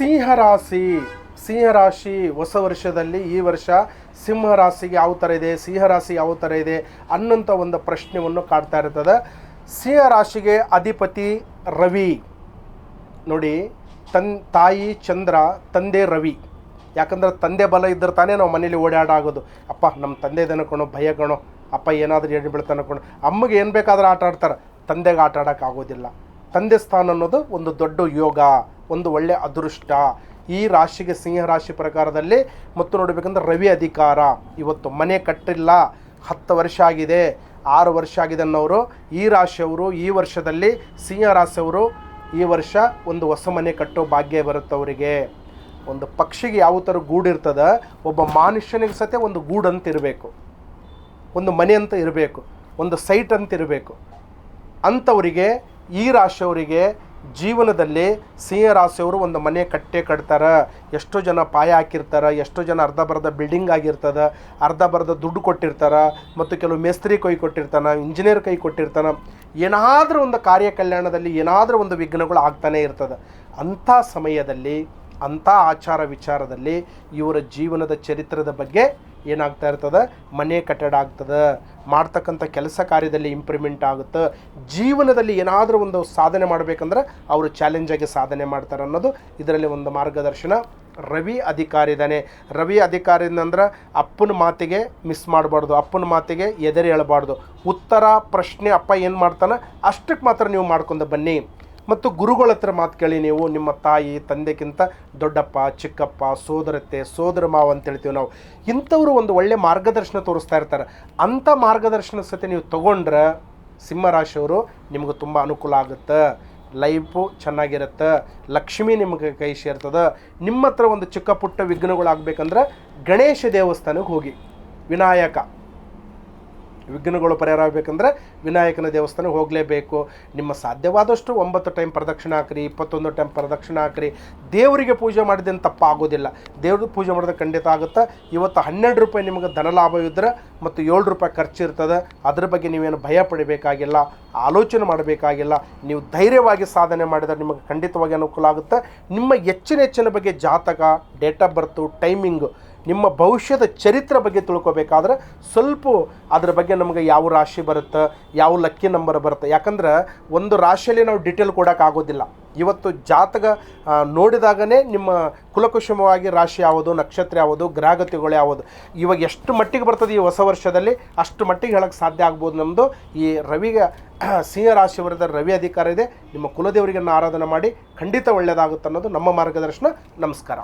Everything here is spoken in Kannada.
ಸಿಂಹರಾಶಿ ಸಿಂಹರಾಶಿ ಹೊಸ ವರ್ಷದಲ್ಲಿ ಈ ವರ್ಷ ಸಿಂಹರಾಶಿಗೆ ಯಾವ ಥರ ಇದೆ, ಸಿಂಹರಾಶಿ ಯಾವ ಥರ ಇದೆ ಅನ್ನೋಂಥ ಒಂದು ಪ್ರಶ್ನೆಯನ್ನು ಕಾಡ್ತಾ ಇರ್ತದೆ. ಸಿಂಹರಾಶಿಗೆ ಅಧಿಪತಿ ರವಿ. ನೋಡಿ, ತನ್, ತಾಯಿ ಚಂದ್ರ, ತಂದೆ ರವಿ. ಯಾಕಂದ್ರೆ ತಂದೆ ಬಲ ಇದ್ದರೆ ತಾನೇ ನಾವು ಮನೇಲಿ ಓಡಾಡಾಗೋದು. ಅಪ್ಪ, ನಮ್ಮ ತಂದೆ ಇದನ್ನು ಕಣೋ ಭಯ ಕಣೋ. ಅಪ್ಪ ಏನಾದರೂ ಹೇಳಿ ಬೀಳ್ತಾನೆ ಕಣೋ ಅಮ್ಮಗೆ ಏನು ಬೇಕಾದರೂ ಆಟ ಆಡ್ತಾರೆ. ತಂದೆಗೆ ಆಟ ಆಡೋಕ್ಕಾಗೋದಿಲ್ಲ. ತಂದೆ ಸ್ಥಾನ ಅನ್ನೋದು ಒಂದು ದೊಡ್ಡ ಯೋಗ. ಒಂದು ಒಳ್ಳೆ ಅದೃಷ್ಟ. ಈ ರಾಶಿಗೆ ಸಿಂಹ ರಾಶಿ ಪ್ರಕಾರದಲ್ಲಿ ಮತ್ತು ನೋಡಬೇಕಂದ್ರೆ ರವಿ ಅಧಿಕಾರ. ಇವತ್ತು ಮನೆ ಕಟ್ಟಿಲ್ಲ, ಹತ್ತು ವರ್ಷ ಆಗಿದೆ, ಆರು ವರ್ಷ ಆಗಿದೆ ಅನ್ನೋರು, ಈ ರಾಶಿಯವರು, ಈ ವರ್ಷದಲ್ಲಿ ಸಿಂಹ ರಾಶಿಯವರು ಈ ವರ್ಷ ಒಂದು ಹೊಸ ಮನೆ ಕಟ್ಟೋ ಭಾಗ್ಯ ಬರುತ್ತೆ ಅವರಿಗೆ. ಒಂದು ಪಕ್ಷಿಗೆ ಯಾವ ಥರ ಗೂಡಿರ್ತದೆ ಒಬ್ಬ ಮನುಷ್ಯನಿಗೆ ಸತೆ ಒಂದು ಗೂಡು ಅಂತ ಇರಬೇಕು. ಒಂದು ಮನೆ ಅಂತ ಇರಬೇಕು. ಒಂದು ಸೈಟ್ ಅಂತ ಇರಬೇಕು. ಅಂಥವರಿಗೆ, ಈ ರಾಶಿಯವರಿಗೆ ಜೀವನದಲ್ಲಿ ಸಿಂಹ ರಾಶಿಯವರು ಒಂದು ಮನೆ ಕಟ್ಟೆ ಕಟ್ತಾರೆ, ಎಷ್ಟೋ ಜನ ಪಾಯ ಹಾಕಿರ್ತಾರೆ, ಎಷ್ಟೋ ಜನ ಅರ್ಧ ಬರ್ಧ ಬಿಲ್ಡಿಂಗ್ ಆಗಿರ್ತದೆ, ಅರ್ಧ ಬರ್ಧ ದುಡ್ಡು ಕೊಟ್ಟಿರ್ತಾರೆ, ಮತ್ತು ಕೆಲವು ಮೇಸ್ತ್ರಿ ಕೈ ಕೊಟ್ಟಿರ್ತಾನೆ ಇಂಜಿನಿಯರ್ ಕೈ ಕೊಟ್ಟಿರ್ತಾನೆ, ಏನಾದರೂ ಒಂದು ಕಾರ್ಯ ಕಲ್ಯಾಣದಲ್ಲಿ ಏನಾದರೂ ಒಂದು ವಿಘ್ನಗಳು ಆಗ್ತಾನೇ ಇರ್ತದೆ. ಅಂಥ ಸಮಯದಲ್ಲಿ, ಅಂಥ ಆಚಾರ ವಿಚಾರದಲ್ಲಿ ಇವರ ಜೀವನದ ಚರಿತ್ರದ ಬಗ್ಗೆ ಏನಾಗ್ತಾ ಇರ್ತದೆ? ಮನೆ ಕಟ್ಟಡ ಆಗ್ತದೆ. ಮಾಡ್ತಕ್ಕಂಥ ಕೆಲಸ ಕಾರ್ಯದಲ್ಲಿ ಇಂಪ್ರೂವ್ಮೆಂಟ್ ಆಗುತ್ತೆ. ಜೀವನದಲ್ಲಿ ಏನಾದರೂ ಒಂದು ಸಾಧನೆ ಮಾಡಬೇಕಂದ್ರೆ ಅವರು ಚಾಲೆಂಜಾಗಿ ಸಾಧನೆ ಮಾಡ್ತಾರೆ ಅನ್ನೋದು ಇದರಲ್ಲಿ ಒಂದು ಮಾರ್ಗದರ್ಶನ. ರವಿ ಅಧಿಕಾರಿ ಇದ್ದಾನೆ. ರವಿ ಅಧಿಕಾರಿ ಅಂದ್ರೆ ಅಪ್ಪನ ಮಾತಿಗೆ ಮಿಸ್ ಮಾಡಬಾರ್ದು, ಅಪ್ಪನ ಮಾತಿಗೆ ಎದುರು ಹೇಳಬಾರ್ದು. ಉತ್ತರ ಪ್ರಶ್ನೆ ಅಪ್ಪ ಏನು ಮಾಡ್ತಾನೆ? ಅಷ್ಟಕ್ಕೆ ಮಾತ್ರ ನೀವು ಮಾಡ್ಕೊಂಡು ಬನ್ನಿ. ಮತ್ತು ಗುರುಗಳ ಹತ್ರ ಮಾತು ಕೇಳಿ ನೀವು ನಿಮ್ಮ ತಾಯಿ, ತಂದೆಗಿಂತ ದೊಡ್ಡಪ್ಪ, ಚಿಕ್ಕಪ್ಪ, ಸೋದರತ್ತೆ, ಸೋದರ ಮಾವ ಅಂತ ಹೇಳ್ತೀವಿ ನಾವು. ಇಂಥವರು ಒಂದು ಒಳ್ಳೆ ಮಾರ್ಗದರ್ಶನ ತೋರಿಸ್ತಾ ಇರ್ತಾರೆ. ಅಂಥ ಮಾರ್ಗದರ್ಶನ ಸತಿ ನೀವು ತಗೊಂಡ್ರೆ ಸಿಂಹರಾಶಿಯವರು ನಿಮಗೆ ತುಂಬ ಅನುಕೂಲ ಆಗುತ್ತೆ. ಲೈಫು ಚೆನ್ನಾಗಿರುತ್ತೆ. ಲಕ್ಷ್ಮಿ ನಿಮಗೆ ಕೈ ಸೇರ್ತದೆ. ನಿಮ್ಮ ಹತ್ರ ಒಂದು ಚಿಕ್ಕ ಪುಟ್ಟ ವಿಘ್ನಗಳಾಗಬೇಕಂದ್ರೆ ಗಣೇಶ ದೇವಸ್ಥಾನಕ್ಕೆ ಹೋಗಿ. ವಿನಾಯಕ. ವಿಘ್ನಗಳು ಪರಿಹಾರ ಆಗಬೇಕಂದ್ರೆ ವಿನಾಯಕನ ದೇವಸ್ಥಾನಕ್ಕೆ ಹೋಗಲೇಬೇಕು. ನಿಮ್ಮ ಸಾಧ್ಯವಾದಷ್ಟು ಒಂಬತ್ತು ಟೈಮ್ ಪ್ರದಕ್ಷಿಣೆ ಹಾಕ್ರಿ, ಇಪ್ಪತ್ತೊಂದು ಟೈಮ್ ಪ್ರದಕ್ಷಿಣೆ ಹಾಕ್ರಿ. ದೇವರಿಗೆ ಪೂಜೆ ಮಾಡಿದ್ದೇನು ತಪ್ಪಾಗೋದಿಲ್ಲ. ದೇವ್ರಿಗೆ ಪೂಜೆ ಮಾಡಿದ್ರೆ ಖಂಡಿತ ಆಗುತ್ತೆ. ಇವತ್ತು ಹನ್ನೆರಡು ರೂಪಾಯಿ ನಿಮಗೆ ಧನ ಲಾಭ ಇದ್ದರೆ ಮತ್ತು ಏಳು ರೂಪಾಯಿ ಖರ್ಚು ಇರ್ತದೆ. ಅದ್ರ ಬಗ್ಗೆ ನೀವೇನು ಭಯ ಪಡಬೇಕಾಗಿಲ್ಲ, ಆಲೋಚನೆ ಮಾಡಬೇಕಾಗಿಲ್ಲ. ನೀವು ಧೈರ್ಯವಾಗಿ ಸಾಧನೆ ಮಾಡಿದರೆ ನಿಮಗೆ ಖಂಡಿತವಾಗಿ ಅನುಕೂಲ ಆಗುತ್ತೆ. ನಿಮ್ಮ ಹೆಚ್ಚಿನ ಹೆಚ್ಚಿನ ಬಗ್ಗೆ ಜಾತಕ ಡೇಟ್ ಆಫ್ ಬರ್ತು ಟೈಮಿಂಗು ನಿಮ್ಮ ಭವಿಷ್ಯದ ಚರಿತ್ರೆ ಬಗ್ಗೆ ತಿಳ್ಕೊಬೇಕಾದ್ರೆ ಸ್ವಲ್ಪ ಅದ್ರ ಬಗ್ಗೆ ನಮಗೆ ಯಾವ ರಾಶಿ ಬರುತ್ತೆ, ಯಾವ ಲಕ್ಕಿ ನಂಬರ್ ಬರುತ್ತೆ. ಯಾಕಂದ್ರೆ ಒಂದು ರಾಶಿಯಲ್ಲಿ ನಾವು ಡಿಟೇಲ್ ಕೊಡೋಕ್ಕಾಗೋದಿಲ್ಲ ಇವತ್ತು ಜಾತಕ ನೋಡಿದಾಗನೇ ನಿಮ್ಮ ಕುಲಕುಶಮವಾಗಿ ರಾಶಿ ಯಾವುದು, ನಕ್ಷತ್ರ ಯಾವುದು, ಗ್ರಹಗತಿಗಳು ಯಾವುದು. ಇವಾಗ ಎಷ್ಟು ಮಟ್ಟಿಗೆ ಬರ್ತದೆ ಈ ಹೊಸ ವರ್ಷದಲ್ಲಿ? ಅಷ್ಟು ಮಟ್ಟಿಗೆ ಹೇಳಕ್ಕೆ ಸಾಧ್ಯ ಆಗ್ಬೋದು ನಮ್ಮದು ಈ ರವಿಗೆ, ಸಿಂಹ ರಾಶಿ ಬರೆದ ರವಿ ಅಧಿಕಾರ ಇದೆ. ನಿಮ್ಮ ಕುಲದೇವರಿಗೆ ಆರಾಧನೆ ಮಾಡಿ ಖಂಡಿತ ಒಳ್ಳೆಯದಾಗುತ್ತೆ ಅನ್ನೋದು ನಮ್ಮ ಮಾರ್ಗದರ್ಶನ. ನಮಸ್ಕಾರ.